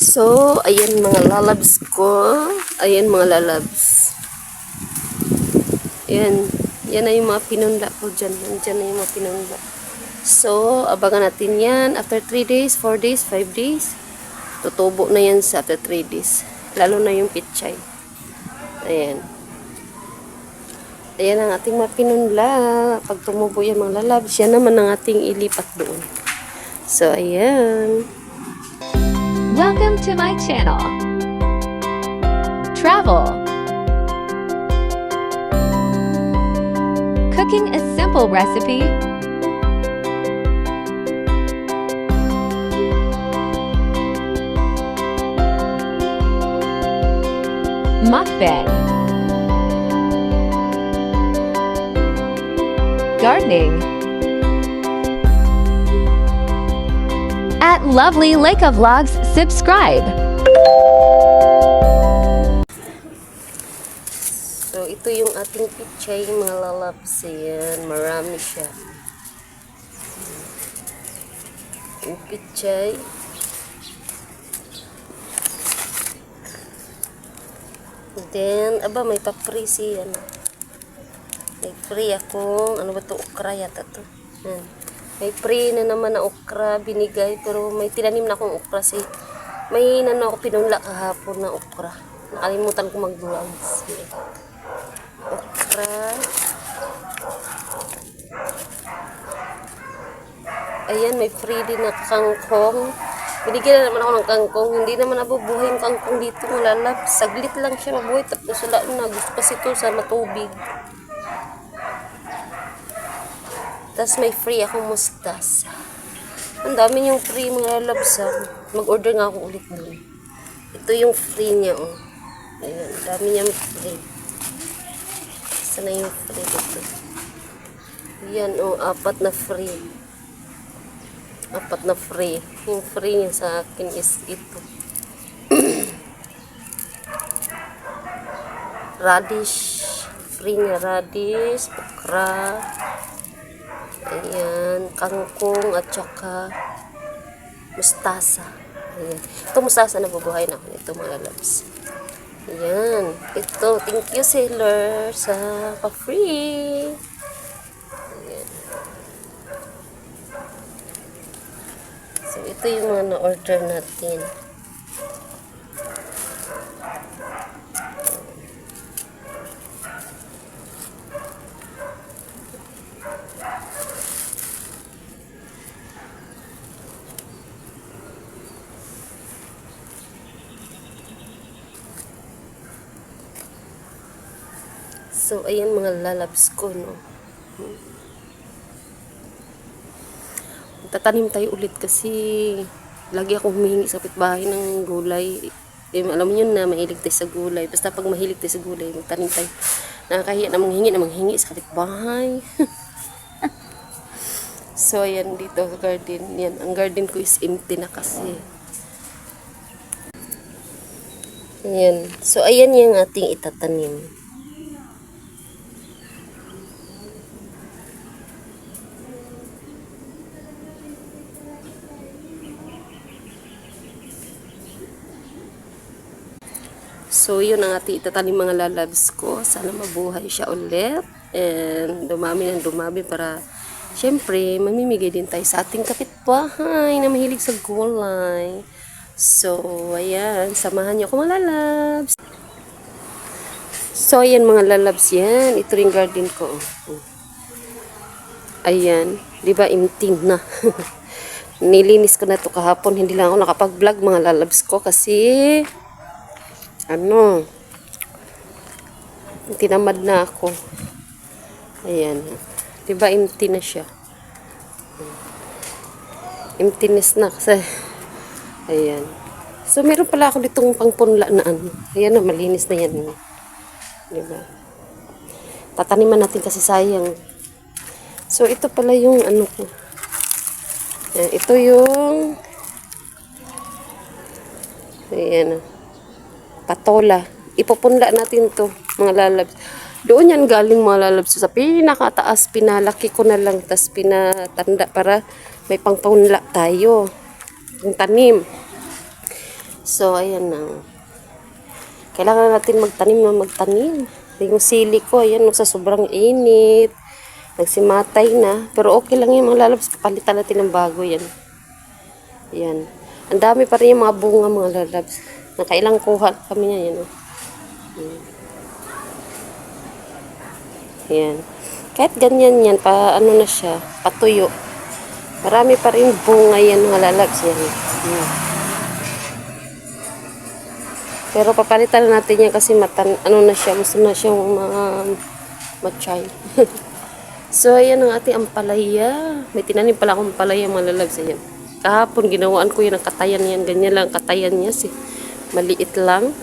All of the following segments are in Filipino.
So, ayan mga lalabs ko. Ayan mga lalabs. Ayan. Yan na yung mga pinunla ko dyan. Nandyan na yung mga pinunla. So, abangan natin yan. After 3 days, 4 days, 5 days. Tutubo na yan sa after 3 days. Lalo na yung pitchay. Ayan. Ayan ang ating mga pinunla. Pag tumubo yan mga lalabs, yan naman ang ating ilipat doon. So, ayan. Welcome to my channel. Travel. Cooking a simple recipe. Mukbang. Gardening. At Lovely of Vlogs, subscribe. So, ito yung ating pichay, mga lalabs. Ayan, marami siya. Yung pichay. Then, aba, may pa-free siya. Ano. May free akong, ano ba to okra yata to. Yan. May free na naman na okra binigay, pero may tinanim na akong okra si may nano ako pinunla kahapon na okra. Nakalimutan ko mag-vlogs. Okra. Ayan, may free din na kangkong. Binigyan na naman ako ng kangkong. Hindi naman nabubuhay yung kangkong dito. Malalap. Saglit lang siya mabuhay. Tapos wala na. Gusto kasi ito sa matubig. Tapos may free akong mustasa. Ang dami yung free mga lalabs. ah. Mag-order nga ako ulit doon. Ito yung free niya. Oh. Ayan, dami niya free. Saan na yung free dito? Yan, oh, apat na free. Apat na free. Yung free niya sa akin is ito. radish. Free niya radish, okra. Ayan, kangkong at saka mustasa. Ayan. Ito mustasa na bubuhay na nito mga loves. Ayan. Ito, thank you seller sa pa-free. So, ito yung mga na-order natin. So, ayan mga lalabs ko, no. Tatanim tayo ulit kasi lagi akong humihingi sa kapitbahay ng gulay. Eh, alam mo yun na mahilig tayo sa gulay. Basta pag mahilig tayo sa gulay, magtanim tayo. Nakakahiya na manghingi na manghingi sa kapitbahay. so, ayan dito sa garden. Yan, ang garden ko is empty na kasi. Ayan. So, ayan yung ating itatanim. So, yun ang ating itatanim mga lalabs ko. Sana mabuhay siya ulit. And dumami ng dumami para, syempre, mamimigay din tayo sa ating kapitbahay na mahilig sa gulay. So, ayan. Samahan niyo ako mga lalabs. So, ayan mga lalabs yan. Ito rin garden ko. Ayan. Di ba, imting na. Nilinis ko na to kahapon. Hindi lang ako nakapag-vlog mga lalabs ko kasi ano, tinamad na ako. Ayan. Diba empty na siya? Emptiness na kasi. Ayan. So, meron pala ako ditong pangpunla na ano. Ayan na, malinis na yan. Diba? Tataniman natin kasi sayang. So, ito pala yung ano ko. Ayan, ito yung Ayan patola. Ipupunla natin to mga lalabs. Doon yan galing mga lalabs. Sa pinakataas, pinalaki ko na lang, tas pinatanda para may pangpunla tayo. Yung tanim. So, ayan na. Kailangan natin magtanim na magtanim. Yung sili ko, ayan, sa sobrang init. Nagsimatay na. Pero okay lang yung mga lalabs. Palitan natin ng bago yan. Ayan. Ang dami pa rin yung mga bunga mga lalabs. Nakailang kuha kami niya yan. Oh. Hmm. Ayan. Kahit ganyan yan, pa ano na siya, patuyo. Marami pa rin bunga yan mga lalabs yan. Hmm. Pero papalitan na natin yan kasi matan, ano na siya, gusto na siyang ma, machay. so, ayan ang ating ampalaya. May tinanim pala akong ampalaya mga lalabs. Ayan. Kahapon, ginawaan ko yun ang katayan yan. Ganyan lang ang katayan niya. Si, maliit lang.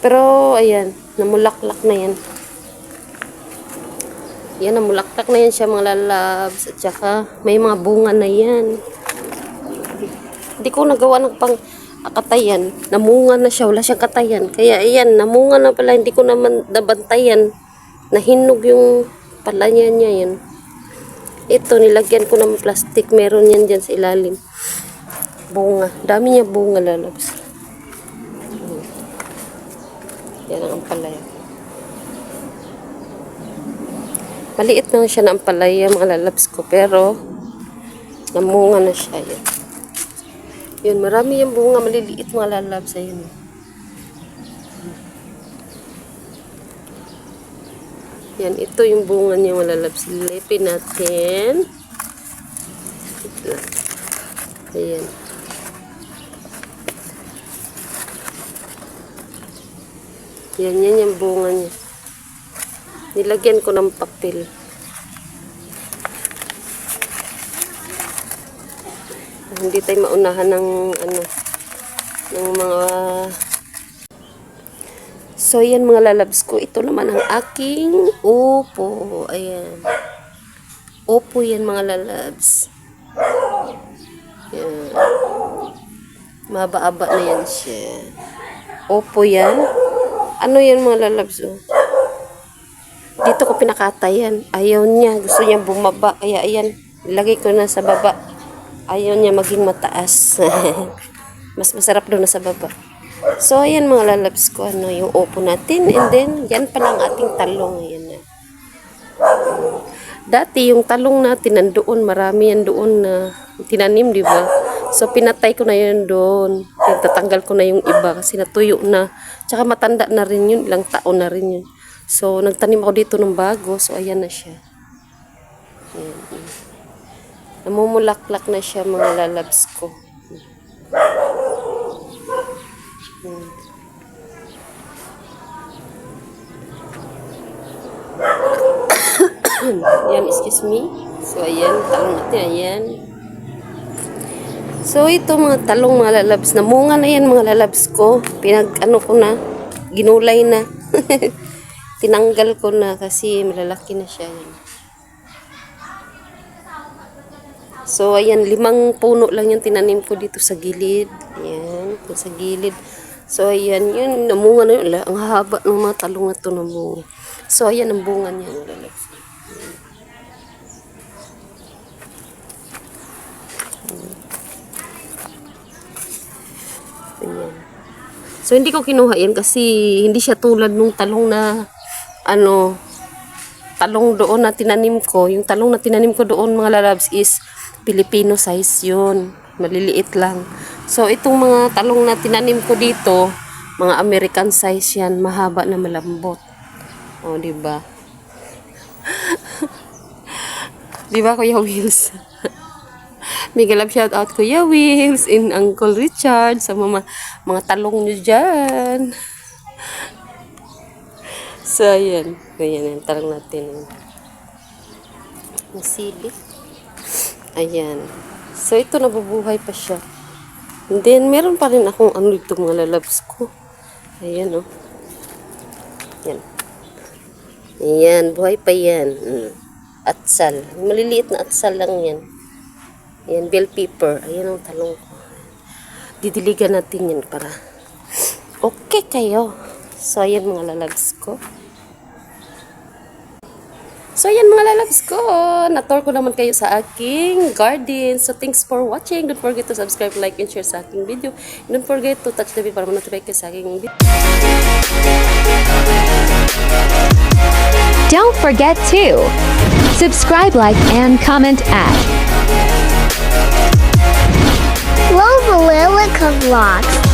Pero, ayan, namulaklak na yan. Yan, namulaklak na yan siya mga lalabs. At saka, may mga bunga na yan. Hindi ko nagawa ng pang katayan. Namunga na siya. Wala siyang katayan. Kaya, ayan, namunga na pala. Hindi ko naman nabantayan. Nahinog yung palanya niya yan. Ito, nilagyan ko ng plastic. Meron yan dyan sa ilalim. Bunga. Dami niya bunga lalabs. Yan ang ampalaya. Maliit lang siya na ampalaya mga lalabs ko. Pero, namunga na siya. Yan. Yun, marami yung bunga maliliit mga lalabs. Ayun. Yan, ito yung bunga niya mga lalabs. Lipin natin. Ayan. Yan, yan yung bunga niya. Nilagyan ko ng papel. Hindi tayo maunahan ng ano ng mga So yan mga lalabs ko, ito naman ang aking upo. Ayan. Upo yan mga lalabs. Yan. Na yan siya. Opo yan. Ano yan mga lalabs? Oh? Dito ko pinakatayan. Ayaw niya. Gusto niya bumaba. Kaya ayan. Ilagay ko na sa baba. Ayaw niya maging mataas. Mas masarap doon na sa baba. So, ayan mga lalabs ko. Ano, yung opo natin. And then, yan pa lang ating talong. Ayan na. Dati, yung talong natin nandoon. Marami yan doon na tinanim, di ba? So, pinatay ko na yun doon. Tatanggal ko na yung iba kasi natuyo na. Tsaka matanda na rin yun. Ilang taon na rin yun. So, nagtanim ako dito ng bago. So, ayan na siya. Ayan. Namumulaklak na siya mga lalabs ko. Yan, excuse me. So, ayan, talong natin, ayan. So, ito mga talong mga lalabs. Namunga na yan mga lalabs ko. Pinag, ano ko na, ginulay na. Tinanggal ko na kasi malalaki na siya. Yan. So, ayan, limang puno lang yung tinanim ko dito sa gilid. Ayan, sa gilid. So, ayan, yun, namunga na yun. Ang haba ng mga talong na to namunga. So, ayan ang bunga niya. Ayan. So, hindi ko kinuha yan kasi hindi siya tulad nung talong na ano, talong doon na tinanim ko. Yung talong na tinanim ko doon mga lalabs is Filipino size yun. Maliliit lang. So, itong mga talong na tinanim ko dito, mga American size yan. Mahaba na malambot. O, di ba? di ba, Kuya Wills? Mega love shout out Kuya Wills and Uncle Richard sa mga mga talong nyo dyan. So, ayan. Ayan, yung talong natin. Ang sili. Ayan. So, ito nabubuhay pa siya. And then, meron pa rin akong ano dito mga lalabs ko. Ayan, oh. Ayan. Ayan, buhay pa yan. Mm. Atsal. Maliliit na atsal lang yan. Ayan, bell pepper. Ayan ang talong ko. Didiligan natin yan para okay kayo. So, ayan mga lalabs ko. So, yan mga lalabs ko. Nator ko naman kayo sa aking garden. So, thanks for watching. Don't forget to subscribe, like, and share sa aking video. And don't forget to touch the bell para ma-notify kayo sa aking video. Don't forget to subscribe, like, and comment at Lola Lilica Vlogs.